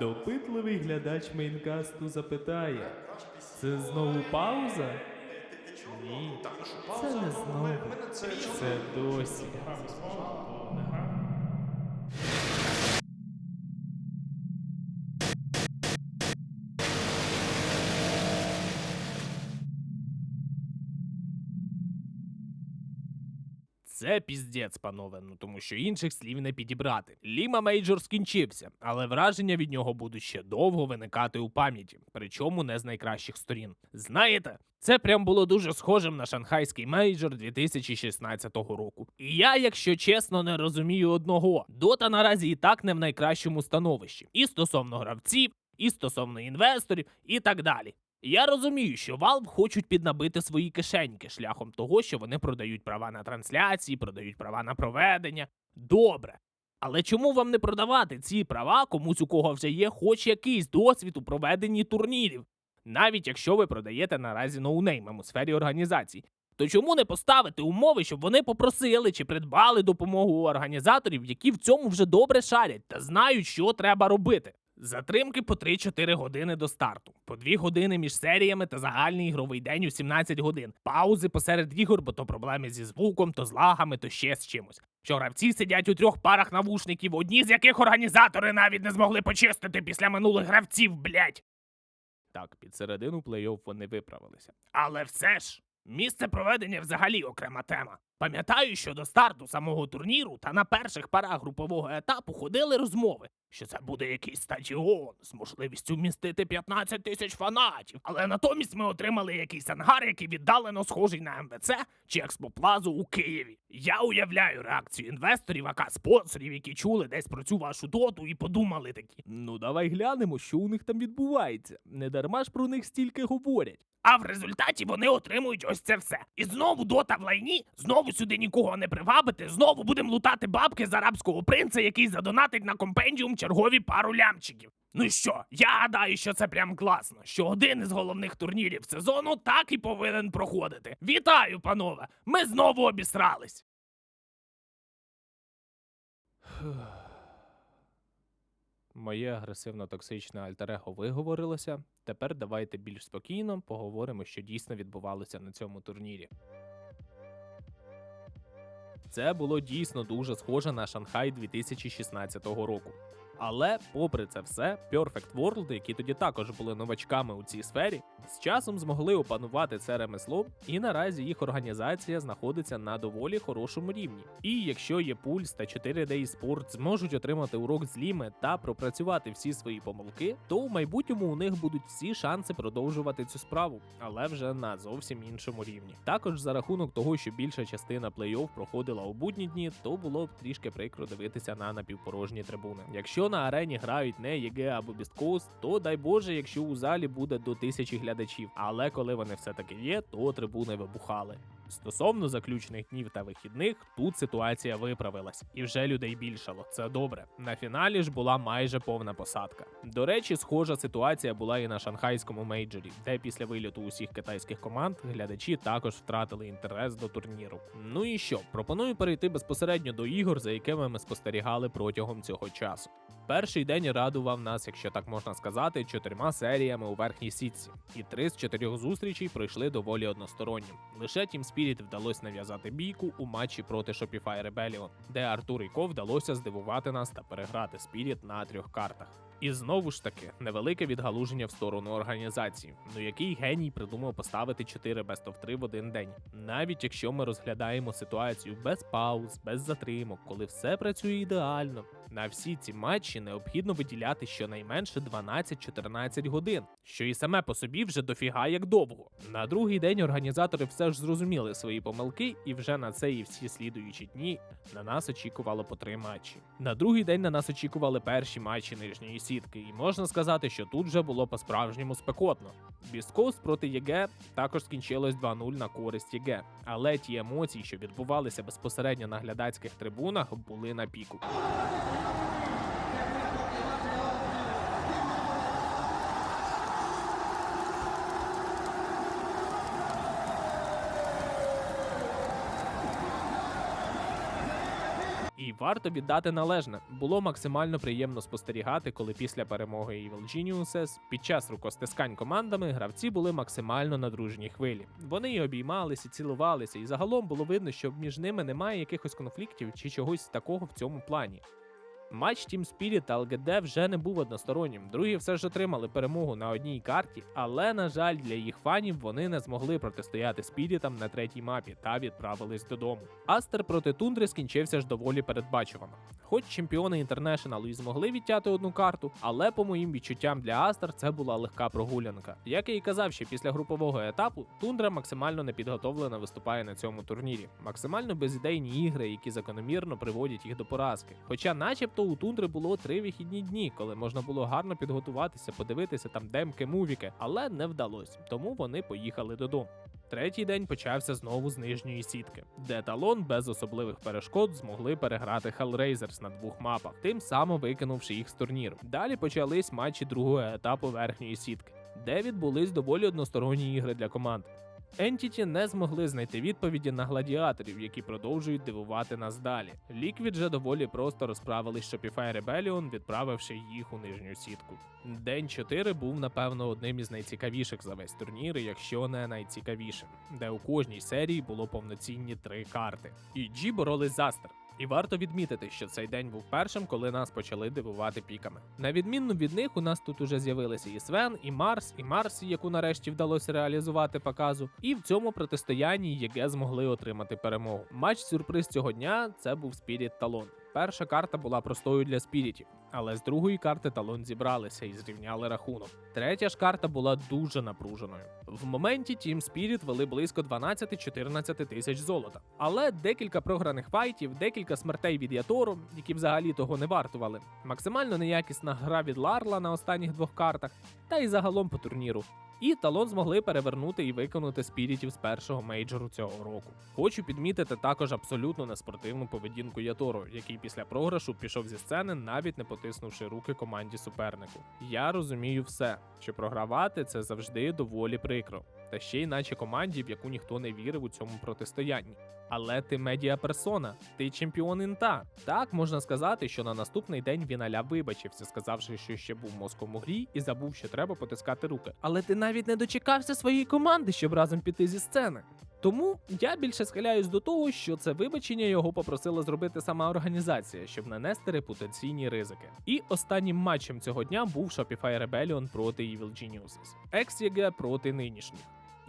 Допитливий глядач мейнкасту запитає: це знову пауза? Ні, це не знову. Це досі. Це піздець, панове, ну тому що інших слів не підібрати. Ліма Мейджор скінчився, але враження від нього будуть ще довго виникати у пам'яті, причому не з найкращих сторін. Знаєте, це прям було дуже схожим на шанхайський мейджор 2016 року. І я, якщо чесно, не розумію одного: дота наразі і так не в найкращому становищі, і стосовно гравців, і стосовно інвесторів, і так далі. Я розумію, що Valve хочуть піднабити свої кишеньки шляхом того, що вони продають права на трансляції, продають права на проведення. Добре. Але чому вам не продавати ці права комусь, у кого вже є хоч якийсь досвід у проведенні турнірів? Навіть якщо ви продаєте наразі ноунеймам у сфері організацій, то чому не поставити умови, щоб вони попросили чи придбали допомогу у організаторів, які в цьому вже добре шарять та знають, що треба робити? Затримки по 3-4 години до старту, по 2 години між серіями та загальний ігровий день у 17 годин, паузи посеред ігор, бо то проблеми зі звуком, то з лагами, то ще з чимось. Що гравці сидять у трьох парах навушників, одні з яких організатори навіть не змогли почистити після минулих гравців, блять. Так, під середину плей-офф вони виправилися. Але все ж, місце проведення взагалі окрема тема. Пам'ятаю, що до старту самого турніру та на перших парах групового етапу ходили розмови, що це буде якийсь стадіон з можливістю вмістити 15 тисяч фанатів. Але натомість ми отримали якийсь ангар, який віддалено схожий на МВЦ чи експоплазу у Києві. Я уявляю реакцію інвесторів, ака спонсорів, які чули десь про цю вашу доту і подумали такі: ну давай глянемо, що у них там відбувається. Не дарма ж про них стільки говорять. А в результаті вони отримують ось це все. І знову дота в лайні, знову сюди нікого не привабити, знову будемо лутати бабки з арабського принца, який задонатить на компендіум чергові пару лямчиків. Ну що, я гадаю, що це прям класно, що один із головних турнірів сезону так і повинен проходити. Вітаю, панове! Ми знову обісрались. Моє агресивно-токсичне альтерего виговорилося. Тепер давайте більш спокійно поговоримо, що дійсно відбувалося на цьому турнірі. Це було дійсно дуже схоже на Шанхай 2016 року. Але, попри це все, Perfect World, які тоді також були новачками у цій сфері, з часом змогли опанувати це ремесло, і наразі їх організація знаходиться на доволі хорошому рівні. І якщо є пульс та 4D Sport зможуть отримати урок з Ліми та пропрацювати всі свої помилки, то у майбутньому у них будуть всі шанси продовжувати цю справу, але вже на зовсім іншому рівні. Також за рахунок того, що більша частина плей-офф проходила у будні дні, то було б трішки прикро дивитися на напівпорожні трибуни. Якщо на арені грають не ЄГЕ або Бісткост, то дай Боже, якщо у залі буде до тисячі глядачів. Але коли вони все таки є, то трибуни вибухали. Стосовно заключних днів та вихідних, тут ситуація виправилась, і вже людей більшало. Це добре. На фіналі ж була майже повна посадка. До речі, схожа ситуація була і на шанхайському мейджорі, де після виліту усіх китайських команд глядачі також втратили інтерес до турніру. Ну і що? Пропоную перейти безпосередньо до ігор, за якими ми спостерігали протягом цього часу. Перший день радував нас, якщо так можна сказати, чотирма серіями у верхній сітці, і три з чотирьох зустрічей пройшли доволі одностороннім. Лише Team Spirit вдалося нав'язати бійку у матчі проти Shopify Rebellion, де Артур і Ко вдалося здивувати нас та переграти Spirit на трьох картах. І знову ж таки, невелике відгалуження в сторону організації. Ну який геній придумав поставити 4 Best of 3 в один день? Навіть якщо ми розглядаємо ситуацію без пауз, без затримок, коли все працює ідеально. На всі ці матчі необхідно виділяти щонайменше 12-14 годин, що і саме по собі вже дофіга як довго. На другий день організатори все ж зрозуміли свої помилки, і вже на це і всі слідуючі дні на нас очікувало по три матчі. На другий день на нас очікували перші матчі нижньої сітки, і можна сказати, що тут вже було по-справжньому спекотно. Біскост проти ЄГЕ також скінчилось 2-0 на користь ЄГЕ, але ті емоції, що відбувалися безпосередньо на глядацьких трибунах, були на піку. Варто віддати належне, було максимально приємно спостерігати, коли після перемоги Evil Geniuses під час рукостискань командами гравці були максимально на дружній хвилі. Вони і обіймалися, і цілувалися, і загалом було видно, що між ними немає якихось конфліктів чи чогось такого в цьому плані. Матч Team Spirit та LGD вже не був одностороннім. Другі все ж отримали перемогу на одній карті, але на жаль, для їх фанів вони не змогли протистояти спірітам на третій мапі та відправились додому. Астер проти Тундри скінчився ж доволі передбачувано. Хоч чемпіони інтернешналу і змогли відтяти одну карту, але по моїм відчуттям для Астер це була легка прогулянка. Як я і казав, ще після групового етапу Тундра максимально непідготовлена виступає на цьому турнірі. Максимально безідейні ігри, які закономірно приводять їх до поразки. Хоча, начебто, у Тундри було три вихідні дні, коли можна було гарно підготуватися, подивитися там демки, мувіки, але не вдалося, тому вони поїхали додому. Третій день почався знову з нижньої сітки, де талон без особливих перешкод змогли переграти Hellraisers на двох мапах, тим самим викинувши їх з турніру. Далі почались матчі другого етапу верхньої сітки, де відбулись доволі односторонні ігри для команд. Entity не змогли знайти відповіді на гладіаторів, які продовжують дивувати нас далі. Liquid же доволі просто розправились з Shopify Rebellion, відправивши їх у нижню сітку. День 4 був, напевно, одним із найцікавіших за весь турнір, якщо не найцікавішим, де у кожній серії було повноцінні три карти. І G боролись з Астер. І варто відмітити, що цей день був першим, коли нас почали дивувати піками. На відмінну від них, у нас тут уже з'явилися і Свен, і Марс, і Марсі, яку нарешті вдалося реалізувати показу. І в цьому протистоянні ЄГЕ змогли отримати перемогу. Матч сюрприз цього дня це був Спіріт Талон. Перша карта була простою для спірітів, але з другої карти талон зібралися і зрівняли рахунок. Третя ж карта була дуже напруженою. В моменті Team Spirit вели близько 12-14 тисяч золота. Але декілька програних файтів, декілька смертей від Ятору, які взагалі того не вартували. Максимально неякісна гра від Ларла на останніх двох картах, та й загалом по турніру. І талон змогли перевернути і виконати спірітів з першого мейджору цього року. Хочу підмітити також абсолютно неспортивну поведінку Ятору, який після програшу пішов зі сцени, навіть не потиснувши руки команді супернику. Я розумію все, що програвати це завжди доволі прикро, та ще й наче команді, в яку ніхто не вірив у цьому протистоянні. Але ти медіаперсона, ти чемпіон інта. Так можна сказати, що на наступний день він аля вибачився, сказавши, що ще був мозком у грі і забув, що треба потискати руки. Але ти навіть не дочекався своєї команди, щоб разом піти зі сцени. Тому я більше схиляюсь до того, що це вибачення його попросила зробити сама організація, щоб нанести репутаційні ризики. І останнім матчем цього дня був Shopify Rebellion проти Evil Geniuses, ex проти нинішніх.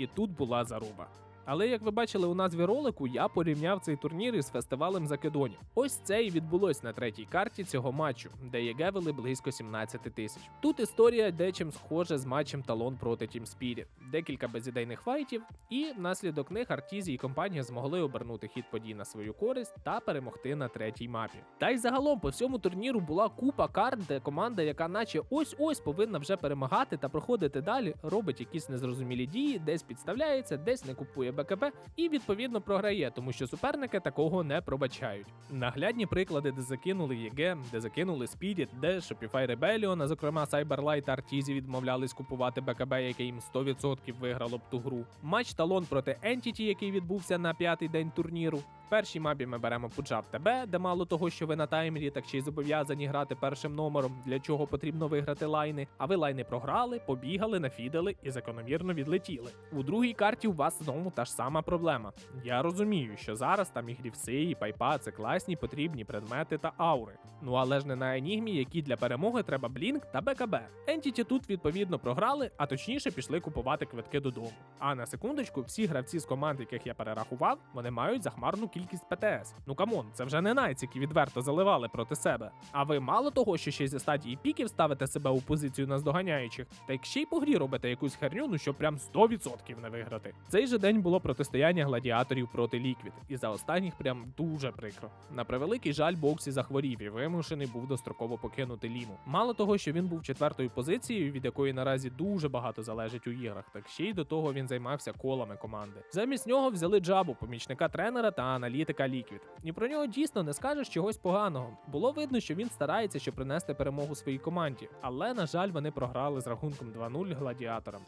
І тут була заруба. Але як ви бачили у назві ролику, я порівняв цей турнір із фестивалем Закидонів. Ось це і відбулось на третій карті цього матчу, де ЄГЕ вели близько 17 тисяч. Тут історія дечим схожа з матчем Талон проти Team Spirit. Декілька безідейних файтів, і внаслідок них Артізі і компанія змогли обернути хід подій на свою користь та перемогти на третій мапі. Та й загалом по всьому турніру була купа карт, де команда, яка наче ось-ось повинна вже перемагати та проходити далі, робить якісь незрозумілі дії, десь підставляється, десь не купує БКБ і відповідно програє, тому що суперники такого не пробачають. Наглядні приклади, де закинули ЄГЕ, де закинули Spirit, де Shopify Rebellion, а зокрема Cyberlight та Artizi відмовлялись купувати БКБ, яке їм 100% виграло б ту гру. Матч талон проти Entity, який відбувся на п'ятий день турніру. Першій мапі ми беремо Пуджав ТБ, де мало того, що ви на таймері, так ще й зобов'язані грати першим номером, для чого потрібно виграти лайни. А ви лайни програли, побігали, нафідали і закономірно відлетіли. У другій карті у вас знову та ж сама проблема. Я розумію, що зараз там і грівси, і пайпа це класні потрібні предмети та аури. Ну але ж не на енігмі, які для перемоги треба блінк та БКБ. Entity тут відповідно програли, а точніше пішли купувати квитки додому. А на секундочку, всі гравці з команд, яких я перерахував, вони мають захмарну кількість ПТС. Ну камон, це вже не найц, які відверто заливали проти себе. А ви мало того, що ще зі стадії піків ставите себе у позицію наздоганяючих, та й ще й по грі робите якусь херню, ну щоб прям 100% не виграти. Цей же день було протистояння гладіаторів проти Ліквід, і за останніх прям дуже прикро. На превеликий жаль, Боксі захворів і вимушений був достроково покинути Ліму. Мало того, що він був четвертою позицією, від якої наразі дуже багато залежить у іграх, так ще й до того він займався колами команди. Замість нього взяли джабу, помічника тренера та аналітика аналітика Liquid. І про нього дійсно не скажеш чогось поганого. Було видно, що він старається, щоб принести перемогу своїй команді, але на жаль, вони програли з рахунком 2-0 гладіаторам.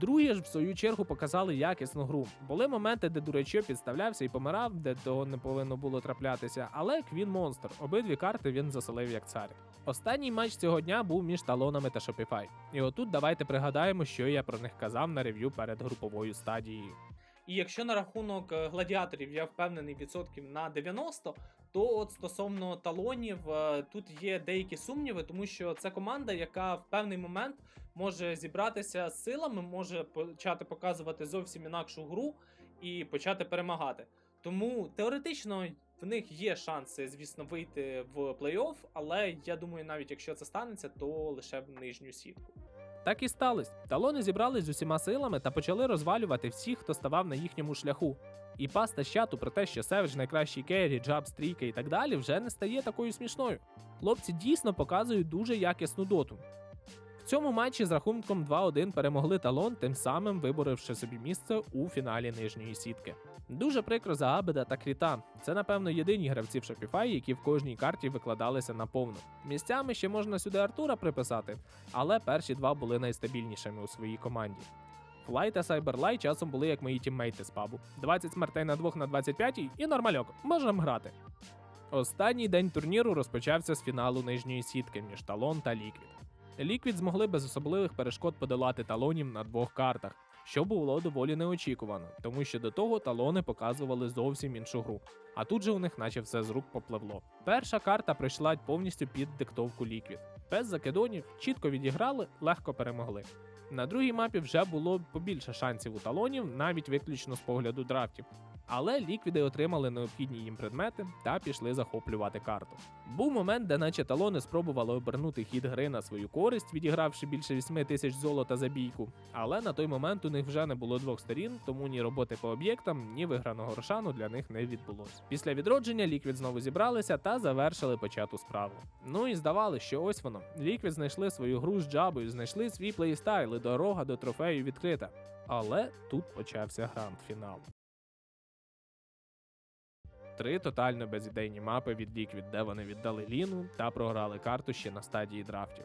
Другі ж в свою чергу показали якісну гру. Були моменти, де дурачо підставлявся і помирав, де того не повинно було траплятися. Але Квін монстр. Обидві карти він заселив як цар. Останній матч цього дня був між талонами та Shopify. І отут давайте пригадаємо, що я про них казав на рев'ю перед груповою стадією. І якщо на рахунок е, гладіаторів я впевнений відсотків на 90, то от стосовно талонів е, тут є деякі сумніви, тому що це команда, яка в певний момент може зібратися з силами, може почати показувати зовсім інакшу гру і почати перемагати. Тому теоретично в них є шанси, звісно, вийти в плей-офф, але я думаю, навіть якщо це станеться, то лише в нижню сітку. Так і сталося. Талони зібрались з усіма силами та почали розвалювати всіх, хто ставав на їхньому шляху. І паста щату про те, що Севич найкращий керрі, джаб, стрійка і так далі, вже не стає такою смішною. Хлопці дійсно показують дуже якісну доту. Цьому матчі з рахунком 2-1 перемогли талон, тим самим виборивши собі місце у фіналі нижньої сітки. Дуже прикро за Абеда та Кріта. Це, напевно, єдині гравці в Shopify, які в кожній карті викладалися наповну. Місцями ще можна сюди Артура приписати, але перші два були найстабільнішими у своїй команді. Флай та Сайберлай часом були як мої тіммейти з пабу. 20 смертей на 2 на 25 і нормальок, можемо грати. Останній день турніру розпочався з фіналу нижньої сітки між Талон та Ліквід. Ліквід змогли без особливих перешкод подолати талонів на двох картах, що було доволі неочікувано, тому що до того талони показували зовсім іншу гру. А тут же у них наче все з рук попливло. Перша карта пройшла повністю під диктовку Ліквід. Без закидонів, чітко відіграли, легко перемогли. На другій мапі вже було побільше шансів у талонів, навіть виключно з погляду драфтів. Але ліквіди отримали необхідні їм предмети та пішли захоплювати карту. Був момент, де наче талони спробували обернути хід гри на свою користь, відігравши більше 8 тисяч золота за бійку. Але на той момент у них вже не було двох сторін, тому ні роботи по об'єктам, ні виграного рошану для них не відбулось. Після відродження ліквід знову зібралися та завершили почату справу. Ну і здавалося, що ось воно. Ліквід знайшли свою гру з джабою, знайшли свій плейстайл і дорога до трофею відкрита. Але тут почався гранд-фінал. Три тотально безідейні мапи від Liquid, де вони віддали Ліну та програли карту ще на стадії драфтів.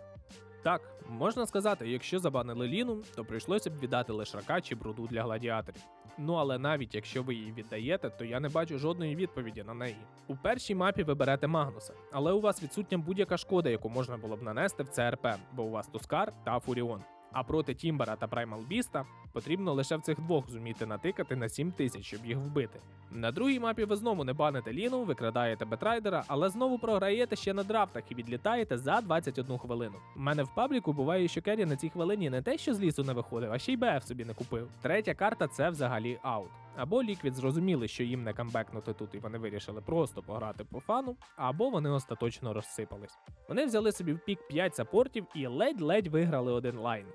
Так, можна сказати, якщо забанили Ліну, то прийшлося б віддати лишрака чи бруду для гладіаторів. Ну але навіть якщо ви її віддаєте, то я не бачу жодної відповіді на неї. У першій мапі ви берете Магнуса, але у вас відсутня будь-яка шкода, яку можна було б нанести в ЦРП, бо у вас Тускар та Фуріон. А проти Тімбера та Праймал Біста потрібно лише в цих двох зуміти натикати на 7 тисяч, щоб їх вбити. На другій мапі ви знову не баните Ліну, викрадаєте Бетрайдера, але знову програєте ще на драфтах і відлітаєте за 21 хвилину. У мене в пабліку буває, що Керрі на цій хвилині не те, що з лісу не виходив, а ще й БФ собі не купив. Третя карта це взагалі аут. Або Ліквід зрозуміли, що їм не камбекнути тут, і вони вирішили просто пограти по фану, або вони остаточно розсипались. Вони взяли собі в пік 5 саппортів і ледь-ледь виграли один лайн.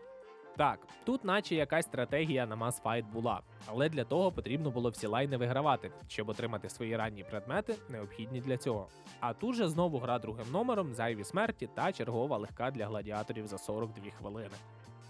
Так, тут наче якась стратегія на масфайт була, але для того потрібно було всі лайни вигравати, щоб отримати свої ранні предмети, необхідні для цього. А тут же знову гра другим номером, зайві смерті та чергова легка для гладіаторів за 42 хвилини.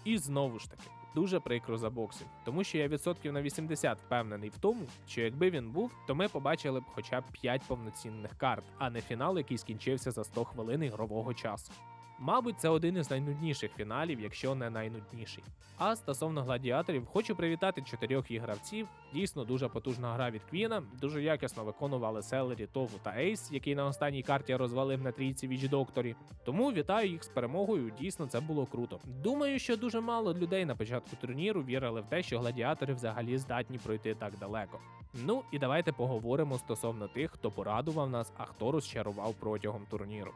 І знову ж таки, дуже прикро за боксів, тому що я відсотків на 80 впевнений в тому, що якби він був, то ми побачили б хоча б 5 повноцінних карт, а не фінал, який скінчився за 100 хвилин ігрового часу. Мабуть, це один із найнудніших фіналів, якщо не найнудніший. А стосовно гладіаторів, хочу привітати чотирьох їх гравців. Дійсно дуже потужна гра від Квіна. Дуже якісно виконували Селері, Тову та Ейс, який на останній карті розвалив на трійці Віч Докторі. Тому вітаю їх з перемогою. Дійсно, це було круто. Думаю, що дуже мало людей на початку турніру вірили в те, що гладіатори взагалі здатні пройти так далеко. Ну і давайте поговоримо стосовно тих, хто порадував нас, а хто розчарував протягом турніру.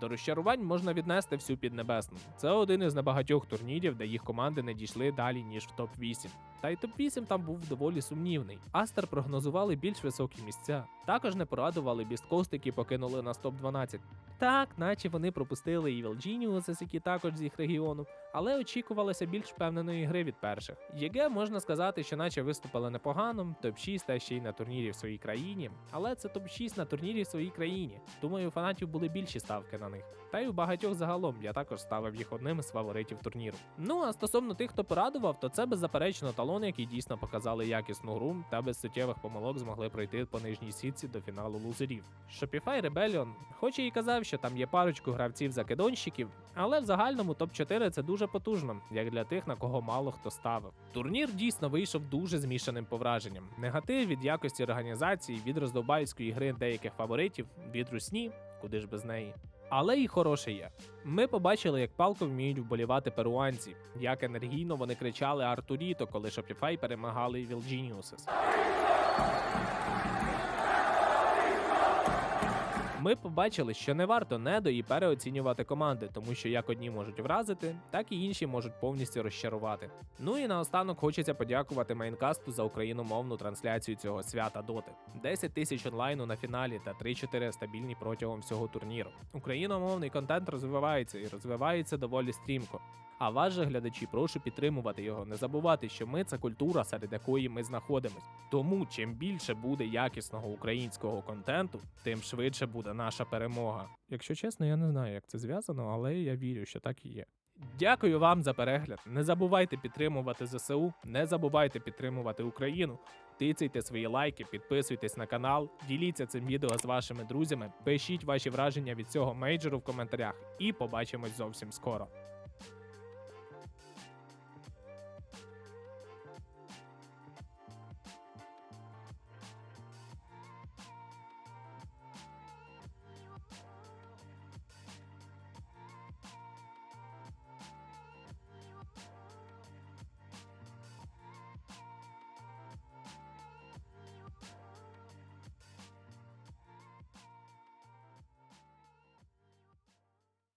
До розчарувань можна віднести всю піднебесну. Це один із небагатьох турнірів, де їх команди не дійшли далі, ніж в топ-8. Та й топ-8 там був доволі сумнівний. Астер прогнозували більш високі місця. Також не порадували бісткост, які покинули нас топ-12. Так, наче вони пропустили Evil Geniuses, які також з їх регіону, але очікувалося більш впевненої гри від перших. ЄГЕ можна сказати, що наче виступили непогано, топ-6 та ще й на турнірі в своїй країні, але це топ-6 на турнірі в своїй країні. Думаю, у фанатів були більші ставки на них. Та й у багатьох загалом я також ставив їх одним із фаворитів турніру. Ну а стосовно тих, хто порадував, то це беззаперечно талон талони, які дійсно показали якісну гру та без суттєвих помилок змогли пройти по нижній сітці до фіналу лузерів. Shopify Rebellion, хоч і казав, що там є парочку гравців закидонщиків, але в загальному топ-4 це дуже потужно, як для тих, на кого мало хто ставив. Турнір дійсно вийшов дуже змішаним по враженням. Негатив від якості організації, від роздовбайської гри деяких фаворитів, від русні, куди ж без неї. Але і хороше є. Ми побачили, як палко вміють вболівати перуанці, як енергійно вони кричали Артуріто, коли Shopify перемагали Geniuses. Ми побачили, що не варто недо і переоцінювати команди, тому що як одні можуть вразити, так і інші можуть повністю розчарувати. Ну і наостанок хочеться подякувати Майнкасту за україномовну трансляцію цього свята доти. 10 тисяч онлайну на фіналі та 3-4 стабільні протягом всього турніру. Україномовний контент розвивається і розвивається доволі стрімко. А вас же, глядачі, прошу підтримувати його. Не забувати, що ми це культура, серед якої ми знаходимось. Тому чим більше буде якісного українського контенту, тим швидше буде наша перемога. Якщо чесно, я не знаю, як це зв'язано, але я вірю, що так і є. Дякую вам за перегляд. Не забувайте підтримувати ЗСУ, не забувайте підтримувати Україну. Тицяйте свої лайки, підписуйтесь на канал, діліться цим відео з вашими друзями, пишіть ваші враження від цього мейджору в коментарях і побачимось зовсім скоро.